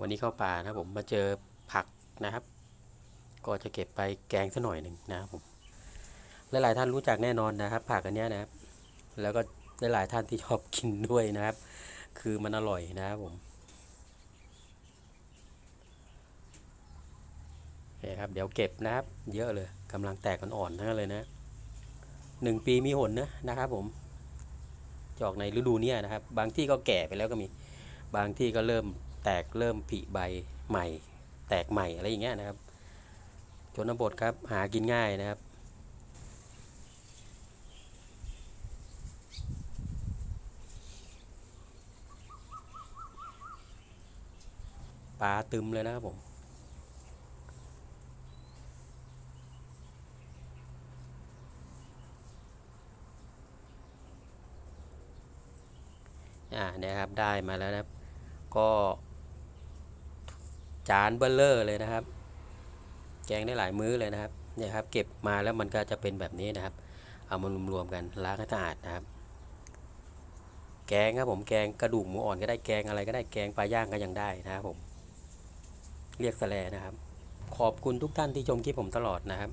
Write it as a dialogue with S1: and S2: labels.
S1: วันนี้เข้าป่านะผมมาเจอผักนะครับ ก็จะเก็บไปแกงสักหน่อยหนึ่งนะครับผมหลายๆท่านรู้จักแน่นอนนะครับ ผักอันนี้นะครับ แล้วก็หลายๆท่านที่ชอบกินด้วยนะครับ คือมันอร่อยนะครับผมโอเคครับเดี๋ยวเก็บนะครับ เยอะเลยกำลังแตกอ่อนๆทั้งนั้นเลยนะหนึ่งปีมีหนนะนะครับ ผมจอกในฤดูนี้นะครับ บางที่ก็แก่ไปแล้วก็มี บางที่ก็เริ่ม แตกเริ่มผลิใบใหม่ แตกใหม่อะไรอย่างเงี้ยนะครับชนบทครับหากินง่ายนะครับปลาตึมเลยนะครับผมอ่าเนี่ยครับได้มาแล้วนะครับ ก็ จานเบลเลอร์เลยนะครับ แกงได้หลายมื้อเลยนะครับเนี่ยครับ เก็บมาแล้วมันก็จะเป็นแบบนี้นะครับ เอามารวมๆกันล้างให้สะอาดนะครับ แกงครับผมแกงกระดูกหมูอ่อนก็ได้แกงอะไรก็ได้แกงปลาย่างก็ยังได้นะครับผม เรียกสแลนะครับ ขอบคุณทุกท่านที่ชมคลิปผมตลอดนะครับ